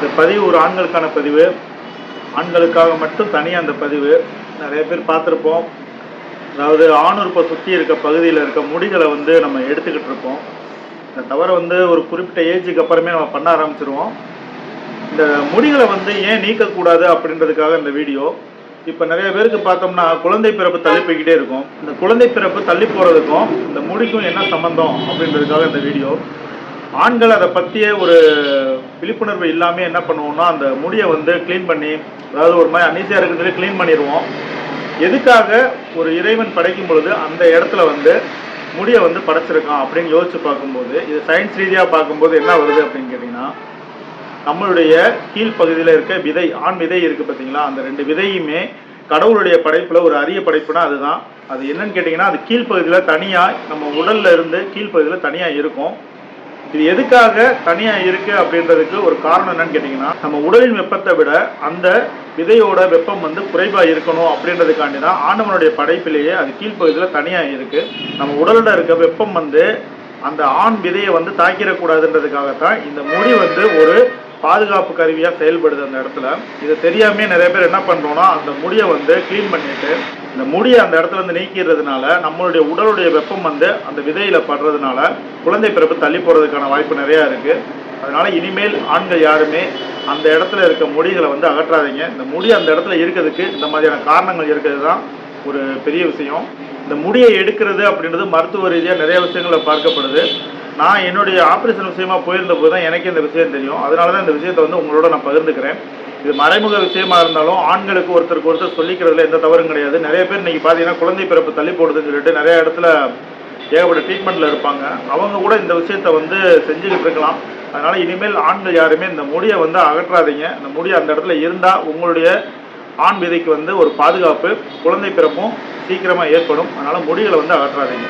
இந்த பதிவு ஒரு ஆண்களுக்கான பதிவு. ஆண்களுக்காக மட்டும் தனியாக அந்த பதிவு. நிறைய பேர் பார்த்துருப்போம். அதாவது ஆணுறுப்பை சுற்றி இருக்க பகுதியில் இருக்க முடிகளை வந்து நம்ம எடுத்துக்கிட்டு இருப்போம். இந்த தவறை வந்து ஒரு குறிப்பிட்ட ஏஜுக்கு அப்புறமே நம்ம பண்ண ஆரம்பிச்சிருவோம். இந்த முடிகளை வந்து ஏன் நீக்கக்கூடாது அப்படின்றதுக்காக இந்த வீடியோ. இப்போ நிறைய பேருக்கு பார்த்தோம்னா குழந்தை பிறப்பு தள்ளி போய்கிட்டே இருக்கும். இந்த குழந்தை பிறப்பு தள்ளி போகிறதுக்கும் இந்த முடிக்கும் என்ன சம்பந்தம் அப்படின்றதுக்காக இந்த வீடியோ. ஆண்கள் அதை பற்றிய ஒரு விழிப்புணர்வு இல்லாமல் என்ன பண்ணுவோம்னா அந்த முடியை வந்து க்ளீன் பண்ணி அதாவது ஒரு மாதிரி அன்னீசியாக இருக்கிறதுல க்ளீன் பண்ணிடுவோம். எதுக்காக ஒரு இறைவன் படைக்கும் பொழுது அந்த இடத்துல வந்து முடியை வந்து படைச்சிருக்கான் அப்படின்னு யோசிச்சு பார்க்கும்போது இது சயின்ஸ் ரீதியாக பார்க்கும்போது என்ன வருது அப்படின்னு கேட்டிங்கன்னா நம்மளுடைய கீழ்ப்பகுதியில் இருக்க விதை ஆண் விதை இருக்குது பார்த்தீங்களா? அந்த ரெண்டு விதையுமே கடவுளுடைய படைப்பில் ஒரு அரிய படைப்புனா அதுதான். அது என்னன்னு கேட்டிங்கன்னா அது கீழ்ப்பகுதியில் தனியாக நம்ம உடலில் இருந்து கீழ்ப்பகுதியில் தனியாக இருக்கும். இது எதுக்காக தனியாக இருக்குது அப்படின்றதுக்கு ஒரு காரணம் என்னன்னு கேட்டிங்கன்னா நம்ம உடலின் வெப்பத்தை விட அந்த விதையோட வெப்பம் வந்து குறைவாக இருக்கணும் அப்படின்றதுக்காண்டி தான் ஆண்டவனுடைய படைப்பிலேயே அது கீழ்ப்பகுதியில் தனியாக இருக்குது நம்ம உடலில் இருக்க வெப்பம் வந்து அந்த ஆண் விதையை வந்து தாக்கிடக்கூடாதுன்றதுக்காகத்தான் இந்த முடி வந்து ஒரு பாதுகாப்பு கருவியாக செயல்படுது அந்த இடத்துல. இது தெரியாமே நிறைய பேர் என்ன பண்ணுறோன்னா அந்த முடியை வந்து க்ளீன் பண்ணிட்டு இந்த முடியை அந்த இடத்துல இருந்து நீக்கிறதுனால நம்மளுடைய உடலுடைய வெப்பம் வந்து அந்த விதையில படுறதுனால குழந்தை பிறப்பு தள்ளி போகிறதுக்கான வாய்ப்பு நிறையா இருக்குது அதனால இனிமேல் ஆண்கள் யாருமே அந்த இடத்துல இருக்க முடிகளை வந்து அகற்றாதீங்க. இந்த முடி அந்த இடத்துல இருக்கிறதுக்கு இந்த மாதிரியான காரணங்கள் இருக்கிறது தான் ஒரு பெரிய விஷயம். இந்த முடியை எடுக்கிறது அப்படின்றது மருத்துவ ரீதியாக நிறைய விஷயங்களில் பார்க்கப்படுது. நான் என்னுடைய ஆப்ரேஷன் விஷயமா போயிருந்த போது தான் எனக்கு இந்த விஷயம் தெரியும். அதனால தான் இந்த விஷயத்தை வந்து உங்களோட நான் பகிர்ந்துக்கிறேன். இது மறைமுக விஷயமா இருந்தாலும் ஆண்களுக்கு ஒருத்தருக்கு ஒருத்தர் சொல்லிக்கிறதுல எந்த தவறும் கிடையாது. நிறைய பேர் இன்னைக்கு பார்த்தீங்கன்னா குழந்தை பிறப்பு தள்ளி போடுதுன்னு சொல்லிட்டு நிறைய இடத்துல ஏகப்பட்ட ட்ரீட்மெண்ட்டில் இருப்பாங்க. அவங்க கூட இந்த விஷயத்த வந்து செஞ்சுக்கிட்டு இருக்கலாம். அதனால இனிமேல் ஆண்கள் யாருமே இந்த முடியை வந்து அகற்றாதீங்க. இந்த முடி அந்த இடத்துல இருந்தால் உங்களுடைய ஆண் விதைக்கு வந்து ஒரு பாதுகாப்பு குழந்தை பிறப்பும் சீக்கிரமாக ஏற்படும். அதனால் முடிகளை வந்து அகற்றாதீங்க.